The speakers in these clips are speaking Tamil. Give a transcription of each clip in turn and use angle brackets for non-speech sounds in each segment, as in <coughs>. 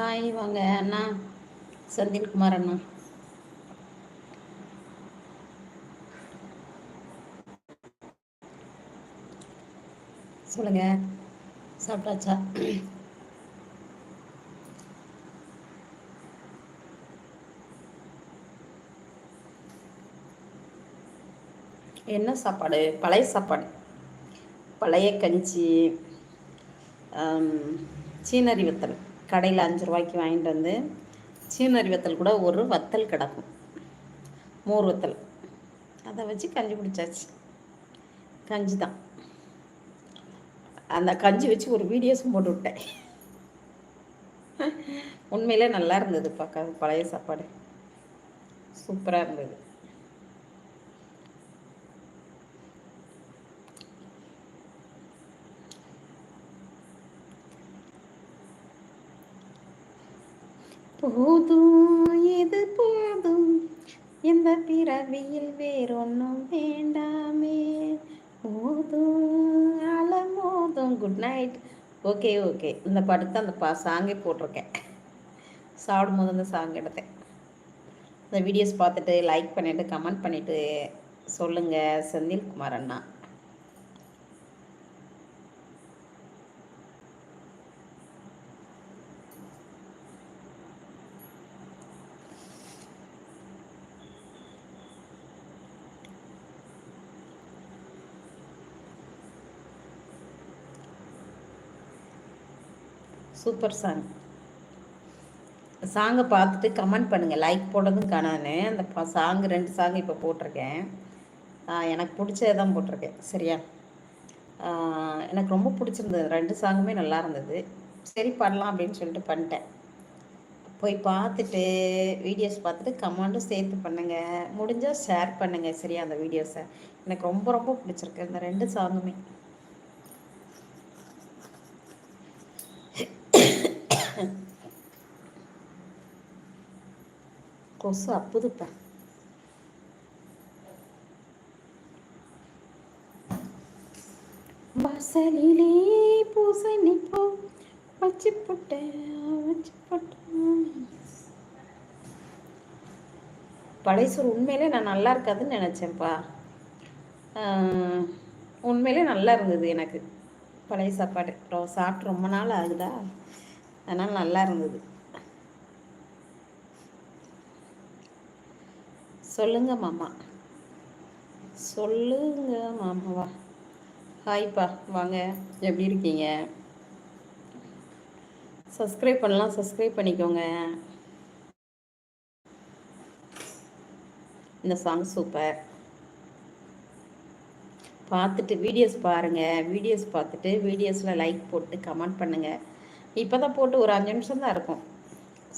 ஹாய் வாங்க அண்ணா. சந்தின்குமார் அண்ணா. சொல்லுங்க. சாப்பிட்டாச்சா? என்ன சாப்பாடு? பழைய சாப்பாடு. பழைய கஞ்சி சீனரி வத்தல். கடையில் அஞ்சு ரூபாய்க்கு வாங்கிட்டு வந்து சீனரி வத்தல் கூட ஒரு வத்தல் கிடக்கும். மோர் வத்தல். அதை வச்சு கஞ்சி குடித்தாச்சு கஞ்சி தான். அந்த கஞ்சி வச்சு ஒரு வீடியோஸும் போட்டு விட்டேன். உண்மையிலே நல்லா இருந்தது பார்க்க பழைய சாப்பாடு. சூப்பராக இருந்தது. போதும் இது போதும். இந்த பிறவியில் வேறொன்னும் வேண்டாமே. போதும் அலமோதும் குட் நைட் ஓகே ஓகே இந்த படத்தை அந்த பா சாங்கே போட்டிருக்கேன். சாப்பிடும் போது அந்த சாங் எடுத்தேன். இந்த வீடியோஸ் பார்த்துட்டு லைக் பண்ணிவிட்டு கமெண்ட் பண்ணிவிட்டு சொல்லுங்கள் செந்தில்குமார் அண்ணா. Super song. சாங்கை பார்த்துட்டு கமெண்ட் பண்ணுங்கள் லைக் போடுறதும் காணான்னு அந்த சாங் ரெண்டு சாங் இப்போ போட்டிருக்கேன். எனக்கு பிடிச்சதை தான் போட்டிருக்கேன். சரியா? எனக்கு ரொம்ப பிடிச்சிருந்தது. ரெண்டு சாங்குமே நல்லா இருந்தது. சரி பண்ணலாம் அப்படின்னு சொல்லிட்டு பண்ணிட்டேன். போய் பார்த்துட்டு வீடியோஸ் பார்த்துட்டு கமெண்ட்டும் சேர்த்து பண்ணுங்கள் முடிஞ்சால் ஷேர் பண்ணுங்கள் சரியா அந்த வீடியோஸை எனக்கு ரொம்ப ரொம்ப பிடிச்சிருக்கு. இந்த ரெண்டு சாங்குமே. கொசு அப்புதுப்பா. வாசலிலே பூசணி போ வச்சு போட்டேன் வச்சு போட்டேன் பழையசூர் உண்மையிலே நான் நல்லா இருக்காதுன்னு நினச்சேன்ப்பா. உண்மையிலே நல்லா இருந்தது எனக்கு. பழைய சாப்பாடு. சாப்பிட்டு ரொம்ப நாள் ஆகுதா? அதனால் நல்லா இருந்தது. சொல்லுங்க மாமா. சொல்லுங்க மாமாவா. ஹாய்ப்பா வாங்க. எப்படி இருக்கீங்க? சப்ஸ்கிரைப் பண்ணலாம் சப்ஸ்கிரைப் பண்ணிக்கோங்க. இந்த சாங் சூப்பர் பார்த்துட்டு வீடியோஸ் பாருங்கள் வீடியோஸ் பார்த்துட்டு வீடியோஸில் லைக் போட்டு கமெண்ட் பண்ணுங்கள் இப்போ தான் போட்டு ஒரு அஞ்சு நிமிஷம் தான் இருக்கும்.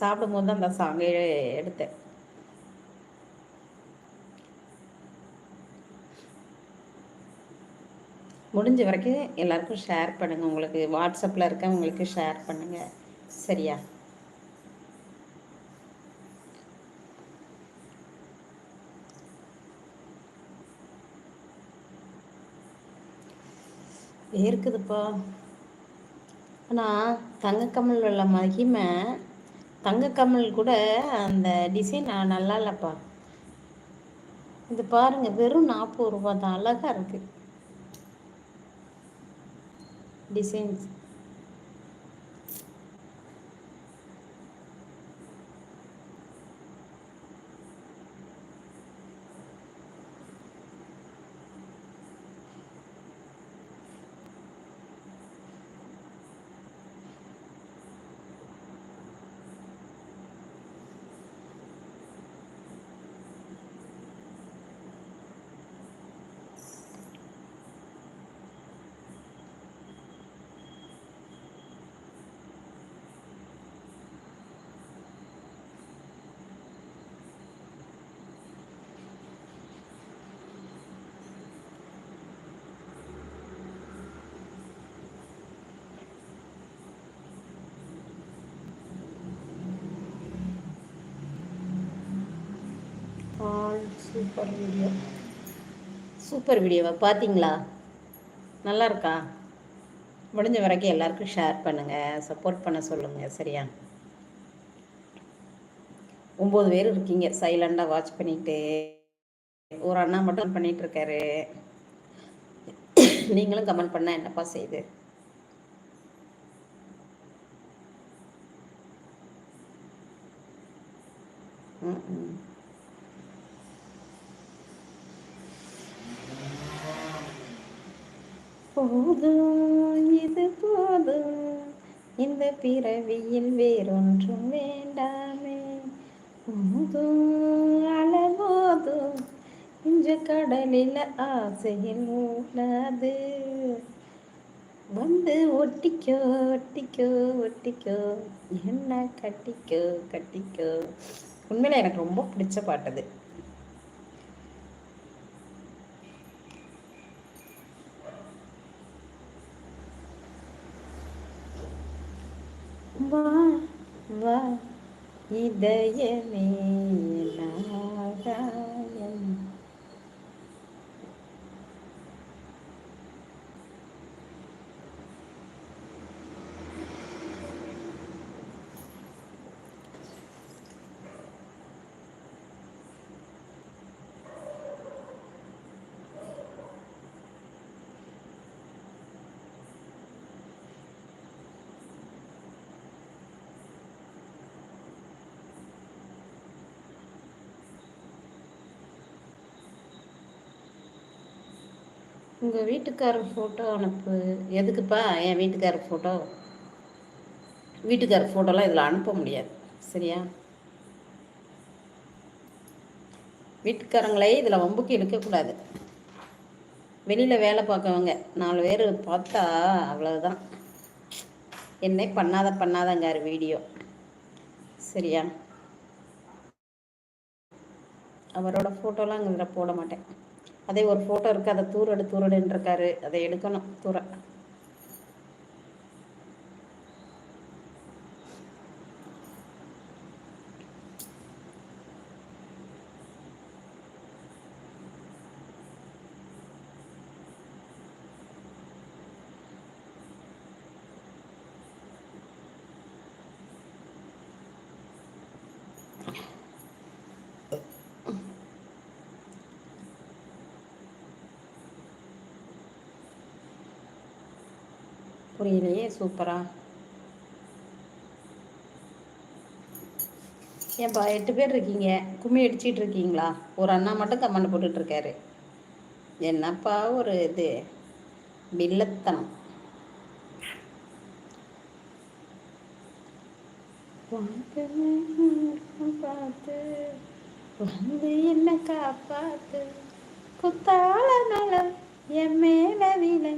சாப்பிடும் போது தான் அந்த சாங்கை எடுத்தேன். முடிஞ்ச வரைக்கும் எல்லாருக்கும் ஷேர் பண்ணுங்கள் உங்களுக்கு வாட்ஸ்அப்பில் இருக்க உங்களுக்கு ஷேர் பண்ணுங்கள் சரியா? இருக்குதுப்பா ஆனால் தங்கக்கமல் உள்ள மகிமை தங்கக்கமல் கூட அந்த டிசைன் நல்லா இல்லைப்பா. இது பாருங்கள் வெறும் நாற்பது ரூபா தான். அழகாக இருக்குது designs சூப்பர் வீடியோ. சூப்பர் வீடியோவை? பார்த்தீங்களா நல்லா இருக்கா முடிஞ்ச வரைக்கும் எல்லாருக்கும் ஷேர் பண்ணுங்கள் சப்போர்ட் பண்ண சொல்லுங்கள் சரியா? ஒம்பது பேர் இருக்கீங்க சைலண்டாக வாட்ச் பண்ணிட்டு. ஒரு அண்ணா மட்டும் பண்ணிகிட்டு இருக்காரு. நீங்களும் கமெண்ட் பண்ணால் என்னப்பா செய்யுது Mm-mm. போதும் இது போதும். இந்த பிறவியில் வேறொன்றும் வேண்டாமே. போதும் அழகோதும் இஞ்ச கடலில் ஆசையில் மூடாது வந்து ஒட்டிக்கோ ஒட்டிக்கோ ஒட்டிக்கோ. என்ன கட்டிக்கோ கட்டிக்கோ. உண்மையில எனக்கு ரொம்ப பிடிச்ச பாட்டு அது வா இதயமே நாராயண் உங்கள் வீட்டுக்காரர் ஃபோட்டோ அனுப்பு. எதுக்குப்பா? என் வீட்டுக்காரர் ஃபோட்டோ வீட்டுக்காரர் ஃபோட்டோலாம் இதில் அனுப்ப முடியாது. சரியா? வீட்டுக்காரங்களே இதில் வம்புக்கு இழுக்கக்கூடாது வெளியில் வேலை பார்க்கவங்க நாலு பேர் பார்த்தா அவ்வளோதான் என்ன பண்ணாத பண்ணாதங்கார் வீடியோ. சரியா? அவரோட ஃபோட்டோலாம் இதில் போட மாட்டேன். அதே ஒரு ஃபோட்டோ இருக்குது அதை தூரடு தூரடுன்னு இருக்காரு அதை எடுக்கணும் தூர புரியலையே சூப்பரா. ஏன்பா எட்டு பேர் இருக்கீங்க. கும்மி அடிச்சிட்டு இருக்கீங்களா? ஒரு அண்ணா மட்டும் கமெண்ட் போட்டுட்டு இருக்காரு. என்னப்பா ஒரு இது? வில்லத்தனம். பார்த்து வந்து என்ன காப்பாத்து. குத்தால நலம் என் மேல விலை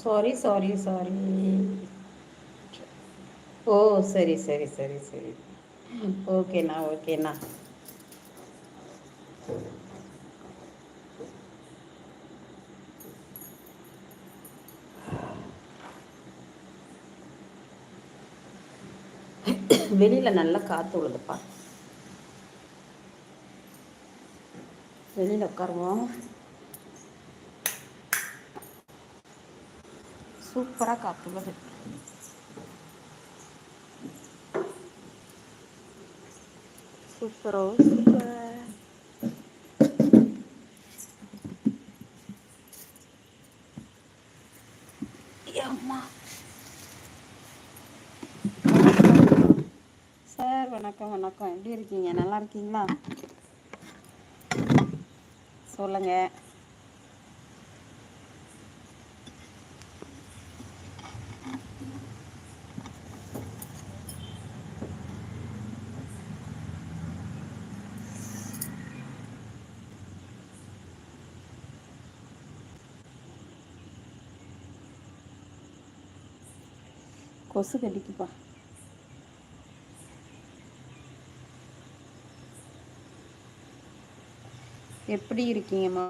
சாரி சாரி சாரி ஓ சரி சரி சரி சரி ஓகேண்ணா ஓகேண்ணா வெளியில் நல்லா காற்று விழுதுப்பா. வெளியில் உட்காருவோம் சூப்பராக காற்று விழுது. சூப்பரோ சூப்பர் அம்மா சார் வணக்கம் வணக்கம் எப்படி இருக்கீங்க நல்லா இருக்கீங்களா சொல்லுங்க. கொசு கடிக்குப்பா எப்படி இருக்கீங்கம்மா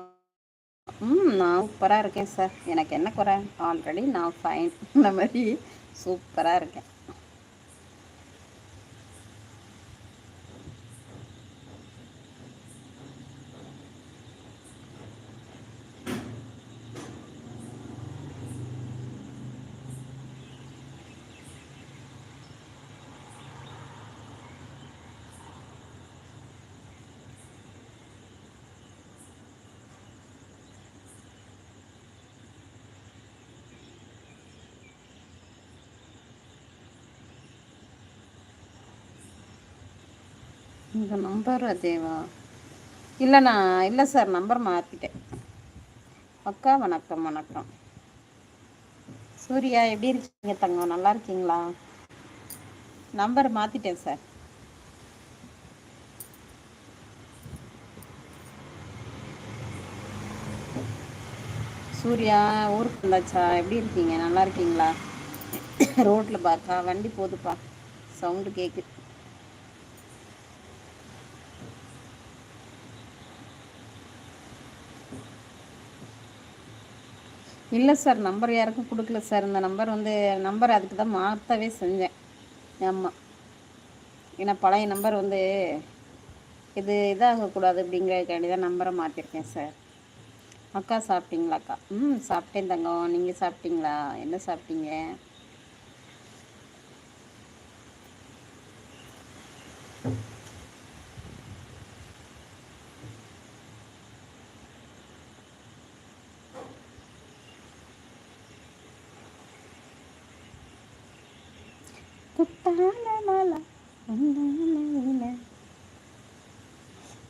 ம்? நான் சூப்பராக இருக்கேன் சார். எனக்கு என்ன குறை? ஆல்ரெடி நான் ஃபைன் இந்த <laughs> மாதிரி சூப்பராக இருக்கேன். இந்த நம்பர் அதேவா இல்லைண்ணா இல்லை சார் நம்பர் மாற்றிட்டேன் அக்கா வணக்கம் வணக்கம். சூர்யா எப்படி இருக்கீங்க தங்கம்? நல்லா இருக்கீங்களா? நம்பர் மாற்றிட்டேன் சார் சூர்யா ஊருக்கு வந்தாச்சா? எப்படி இருக்கீங்க? நல்லா இருக்கீங்களா? <coughs> ரோட்டில் பார்க்கா வண்டி போதுப்பா. சவுண்டு கேட்குது இல்லை சார் நம்பர் யாருக்கும் கொடுக்கல சார். இந்த நம்பர் வந்து நம்பர் அதுக்கு தான் மாற்றவே செஞ்சேன். ஆமாம் ஏன்னா பழைய நம்பர் வந்து இது இதாகக்கூடாது அப்படிங்கிறதுக்காண்டி தான் நம்பரை மாற்றிருக்கேன் சார். அக்கா சாப்பிட்டீங்களா அக்கா? ம் சாப்பிட்டேன் தங்கம். நீங்கள் சாப்பிட்டீங்களா? என்ன சாப்பிட்டீங்க?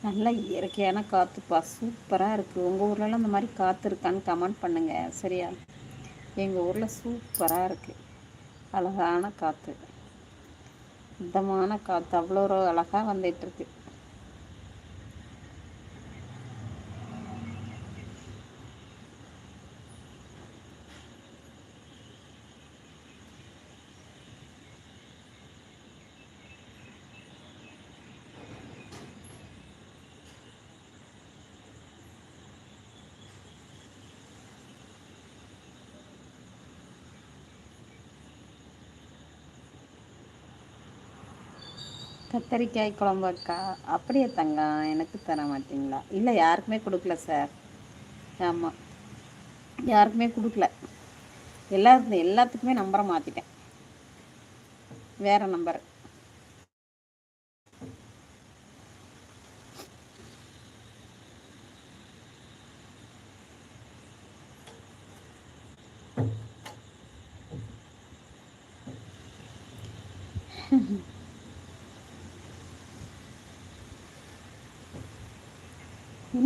நல்ல இயற்கையான காற்றுப்பா சூப்பராக இருக்குது உங்கள் ஊர்லலாம் இந்த மாதிரி காற்று இருக்கான்னு கமெண்ட் பண்ணுங்கள் சரியா? எங்கள் ஊரில் சூப்பராக இருக்குது அழகான காற்று சுத்தமான காற்று அவ்வளோ அழகாக வந்துட்டுருக்கு கத்தரிக்காய் குழம்பு அக்கா அப்படியே தங்க எனக்கு தர மாட்டிங்களா? இல்லை யாருக்குமே கொடுக்கல சார். ஆமாம் யாருக்குமே கொடுக்கல. எல்லா எல்லாத்துக்குமே நம்பரை மாற்றிட்டேன் வேறு நம்பர்.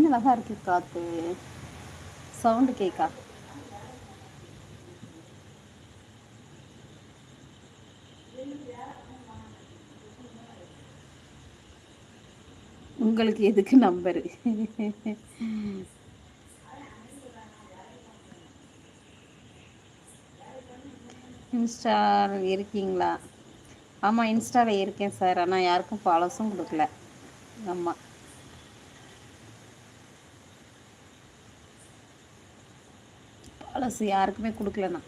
அழகாக அழகா இருக்கு காத்து. சவுண்டு கேக்கா. உங்களுக்கு எதுக்கு நம்பரு? இன்ஸ்டா இருக்கீங்களா? ஆமாம் இன்ஸ்டாவில் இருக்கேன் சார். ஆனால் யாருக்கும் ஃபாலோஸும் கொடுக்கல. ஆமாம் காசு யாருக்குமே கொடுக்கலண்ணா.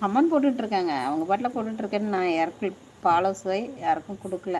கமெண்ட் போட்டுட்ருக்காங்க அவங்க பாட்டில் போட்டுட்ருக்கேன்னு நான் யாருக்கும் ஃபாலோஸ் யாருக்கும் கொடுக்கல.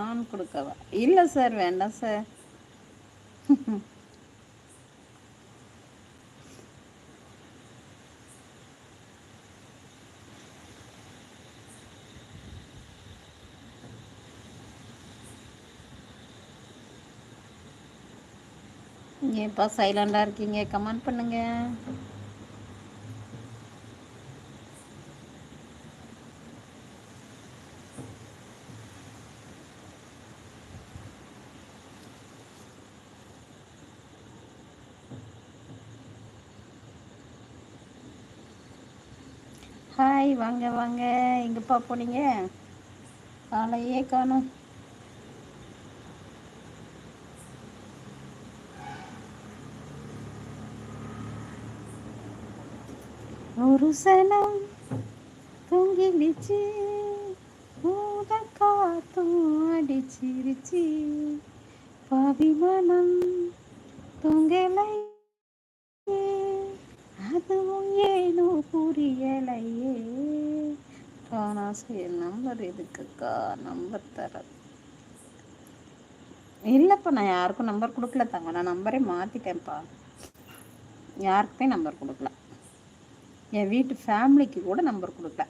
நான் கொடுக்கவா இல்லை சார் வேண்டாம் சார் ஏன்ப்பா சைலண்டாக இருக்கீங்க? கமெண்ட் பண்ணுங்க. ஹாய் வாங்க வாங்க எங்கப்பா போனீங்க ஆளையே காணும் ஒரு சனம் தொங்கிடுச்சு மூட காத்தும் அடிச்சிருச்சு பாவிமனம் தொங்கலை புரியலையே. காணாசு நம்பர் எதுக்குக்கா? நம்பர் தர இல்லைப்பா நான் யாருக்கும் நம்பர் கொடுக்கல தாங்க. நான் நம்பரே மாற்றிட்டேன்ப்பா யாருக்குமே நம்பர் கொடுக்கல. என் வீட்டு ஃபேமிலிக்கு கூட நம்பர் கொடுக்கல.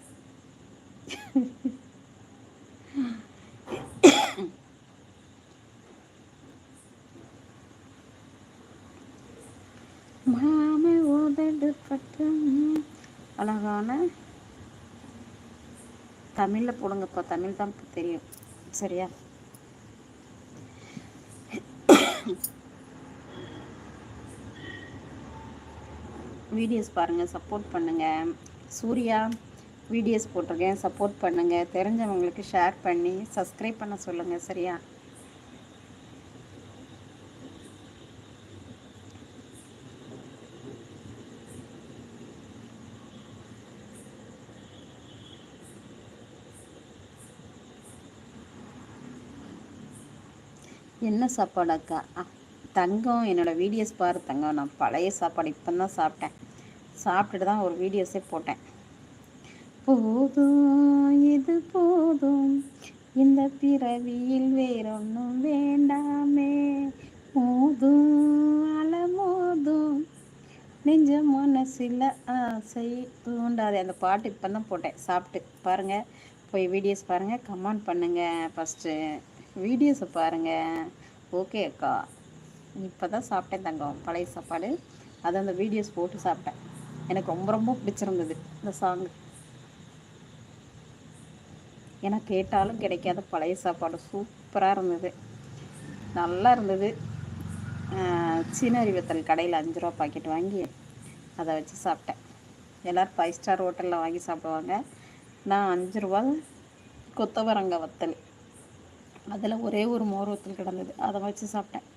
மாம உதடு பட்டம் அழகான தமிழில் போடுங்கப்பா. தமிழ் தான் தெரியும். சரியா? வீடியோஸ் பாருங்கள் சப்போர்ட் பண்ணுங்கள் சூர்யா வீடியோஸ் போட்டிருக்கேன். சப்போர்ட் பண்ணுங்கள் தெரிஞ்சவங்களுக்கு ஷேர் பண்ணி சப்ஸ்கிரைப் பண்ண சொல்லுங்கள் சரியா? என்ன சாப்பாடு அக்கா? தங்கம் என்னோடய வீடியோஸ் பாரு தங்கம். நான் பழைய சாப்பாடு இப்போ தான் சாப்பிட்டேன். சாப்பிட்டுட்டு தான் ஒரு வீடியோஸே போட்டேன். போதும் இது போதும்? இந்த பிறவியில் வேறொன்றும் வேண்டாமே. மோதும் அலமோதும். நெஞ்ச மனசில் ஆசை தூண்டாது. அந்த பாட்டு இப்போ தான் போட்டேன். சாப்பிட்டு பாருங்கள் போய் வீடியோஸ் பாருங்கள் கமெண்ட் பண்ணுங்கள் ஃபஸ்ட்டு வீடியோஸை பாருங்கள் ஓகே அக்கா. இப்போ தான் சாப்பிட்டேன் தங்கம். பழைய சாப்பாடு. அதை அந்த வீடியோஸ் போட்டு சாப்பிட்டேன். எனக்கு ரொம்ப ரொம்ப பிடிச்சிருந்தது இந்த சாங் ஏன்னா கேட்டாலும் கிடைக்காத பழைய சாப்பாடு. சூப்பராக இருந்தது. நல்லா இருந்தது. சீனரி வத்தல் கடையில் அஞ்சு ரூபா பாக்கெட் வாங்கி அதை வச்சு சாப்பிட்டேன். எல்லோரும் ஃபைவ் ஸ்டார் ஹோட்டலில் வாங்கி சாப்பிடுவாங்க. நான் அஞ்சு ரூபா கொத்தவரங்க வத்தல். அதில் ஒரே ஒரு மோர் வத்தல் கிடந்தது. அதை வச்சு சாப்பிட்டேன்.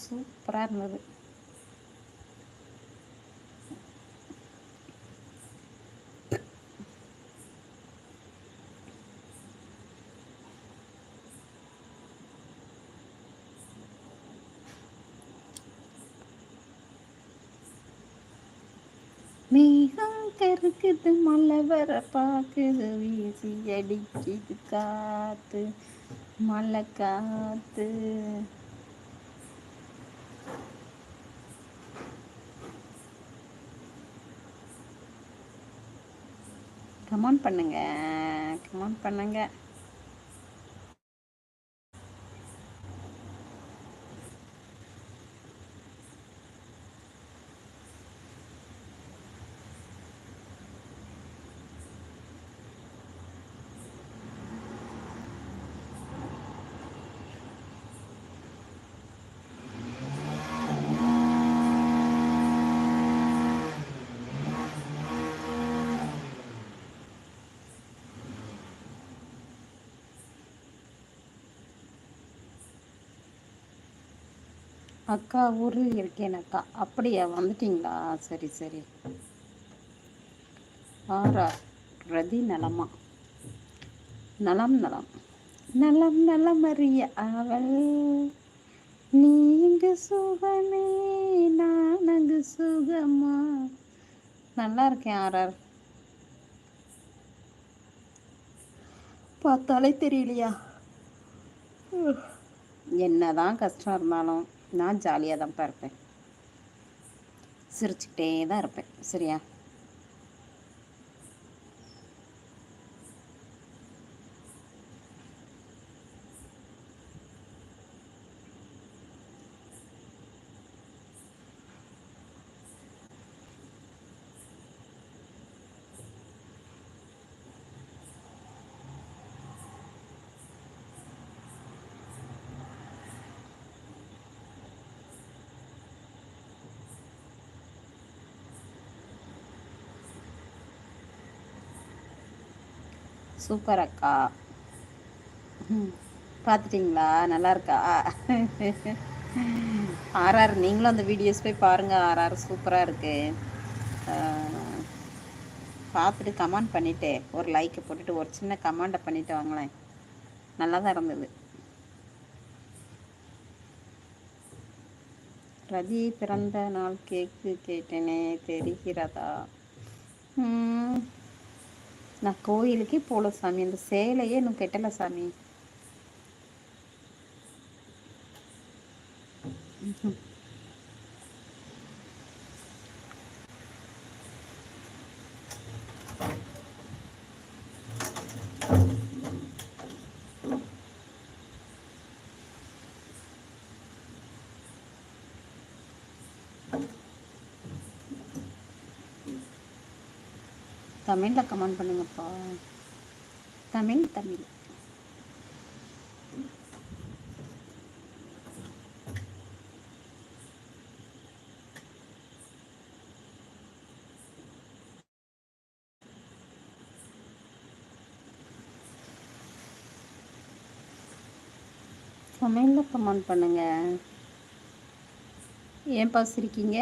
சூப்பராக இருந்தது. மேகம் கருக்குது மலை வர பார்க்குது வீசி அடிக்குது காத்து. மழை காத்து கமெண்ட் பண்ணுங்க. கமெண்ட் பண்ணுங்க. அக்கா ஊரில் இருக்கேன் அக்கா. அப்படியா? வந்துட்டீங்களா? சரி சரி. ஆரா ரதி நலமா? நலம் நலம். நலம் நலம் அறிய அவள். நீ சுகமே நான் அங்கு சுகமா? நல்லா இருக்கேன் ஆரார் பார்த்தாலே தெரியலையா? என்னதான் கஷ்டம் இருந்தாலும். நான் ஜாலியாக தான்ப்பா இருப்பேன். சிரிச்சுக்கிட்டே தான் இருப்பேன். சரியா? சூப்பர் அக்கா பார்த்துட்டிங்களா நல்லா இருக்கா ஆர்ஆர் நீங்களும் அந்த வீடியோஸ் போய் பாருங்கள் ஆர்ஆர் சூப்பராக இருக்குது பார்த்துட்டு கமெண்ட் பண்ணிவிட்டு ஒரு லைக்கை போட்டுட்டு ஒரு சின்ன கமாண்டை பண்ணிவிட்டு வாங்களேன். நல்லா தான் இருந்தது. ரதி பிறந்த நாள் கேக்கு கேட்டேனே தெரிகிறதா? நான் கோயிலுக்கே போகல சாமி அந்த சேலையே இன்னும் கெட்டலை சாமி தமிழில் கமெண்ட் பண்ணுங்கப்பா. தமிழ் தமிழ். சமையலில் கமெண்ட் பண்ணுங்கள் ஏன்பா சிரிக்கீங்க?